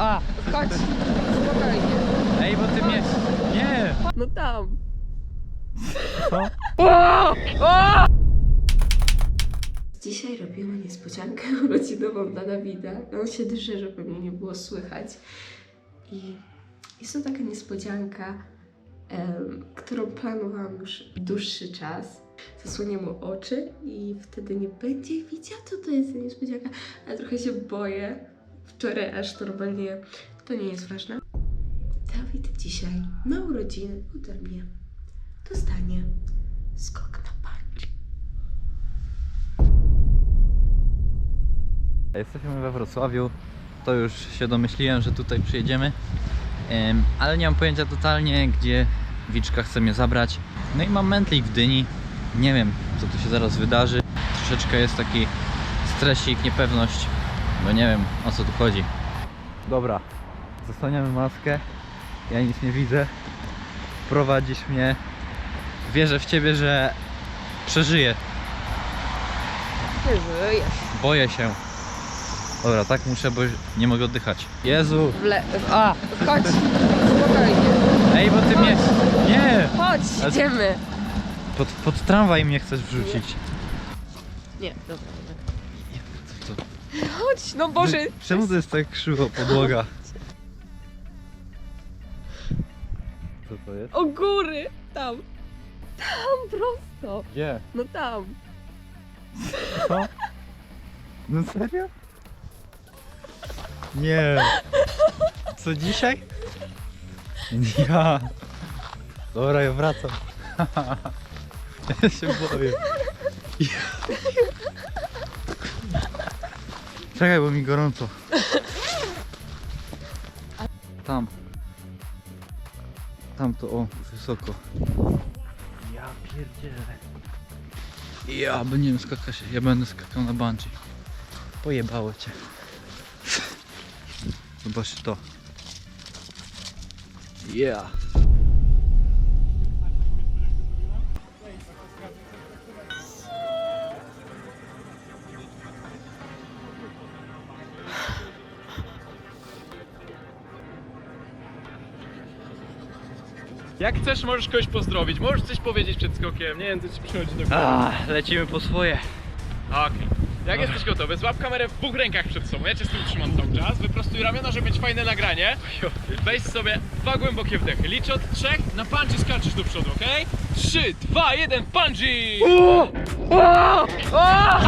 A! Chodź, spokojnie. Ej, bo ty mnie... Nie! No tam. Co? Dzisiaj robimy niespodziankę urodzinową dla Dawida. On się drży, żeby mnie nie było słychać. I jest to taka niespodzianka, em, którą planowałam już dłuższy czas. Zasłonię mu oczy i wtedy nie będzie widział, co to jest za niespodzianka. Ale trochę się boję. Wczoraj aż normalnie to nie jest ważne. Dawid dzisiaj na urodziny ode mnie dostanie skok na bungee. Jesteśmy we Wrocławiu. To już się domyśliłem, że tutaj przyjedziemy. Em, ale nie mam pojęcia totalnie, gdzie Wiczka chce mnie zabrać. No i mam mętlik w dyni. Nie wiem, co tu się zaraz wydarzy. Troszeczkę jest taki stresik, niepewność, bo nie wiem o co tu chodzi. Dobra, zasłaniamy maskę. Ja nic nie widzę. Prowadzisz mnie. Wierzę w ciebie, że przeżyję. Żyjesz. Boję się. Dobra, tak muszę, bo nie mogę oddychać. Jezu! W le... A! Chodź, spokojnie. Ej, bo ty mnie... Nie! Chodź, Ale- idziemy. Pod, pod tramwaj mnie chcesz wrzucić. Nie, dobra. nie. Chodź, no Boże. Czemu to jest tak krzywo podłoga? Co to jest? O góry. Tam. Tam prosto. Gdzie? No tam. Co? No serio? Nie. Co dzisiaj? Ja. Dobra, ja wracam. Ja się boję. Ja. Czekaj, bo mi gorąco. Tam. Tam to o, wysoko. Ja pierdzielę. Ja będziemy skakać, ja będę skakał na bungee. Pojebało cię. Zobaczcie to. Yeah. Jak chcesz, możesz kogoś pozdrowić, możesz coś powiedzieć przed skokiem, nie wiem co ci przychodzi do głowy. A, lecimy po swoje. Okej. Jak jesteś gotowy, złap kamerę w dwóch rękach przed sobą, ja cię z tym trzymam cały czas, wyprostuj ramiona, żeby mieć fajne nagranie. Weź sobie dwa głębokie wdechy, liczę od trzech, na bungee skaczesz do przodu, okej? Trzy, dwa, jeden! Za ziemię! A!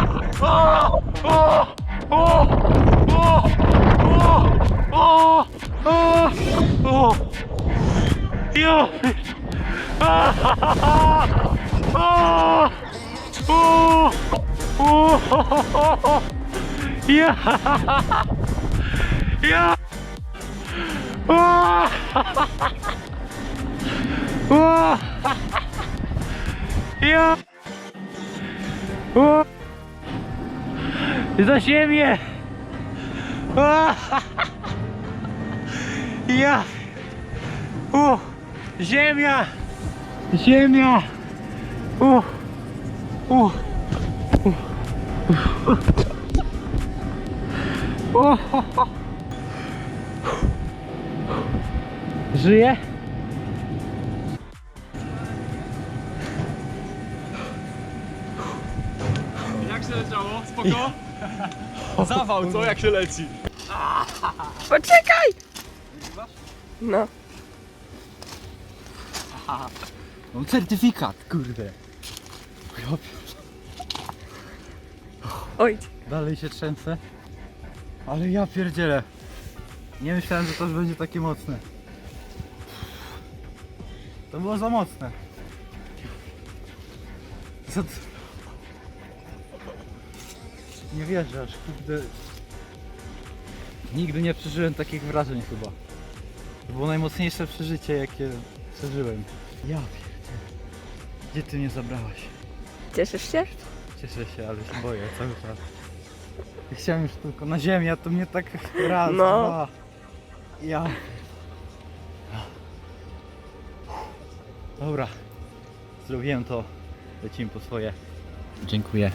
Ja! U! Ziemia! Ziemia! U! U! U! U! Żyje? Jak się leciało? Spoko? Zawał, co? Jak się leci? Poczekaj! No. Mam certyfikat, kurde. Oj. Dalej się trzęsę. Ale ja pierdzielę. Nie myślałem, że to już będzie takie mocne. To było za mocne. Co to? Nie wierzę, aż kurde. Nigdy nie przeżyłem takich wrażeń chyba. To było najmocniejsze przeżycie, jakie przeżyłem. Ja. Gdzie ty mnie zabrałaś? Cieszysz się? Cieszę się, ale się boję cały czas. Chciałem już tylko na ziemię, a to mnie tak raz, No. dwa. Ja. Dobra. Zrobiłem to. Lecimy po swoje. Dziękuję.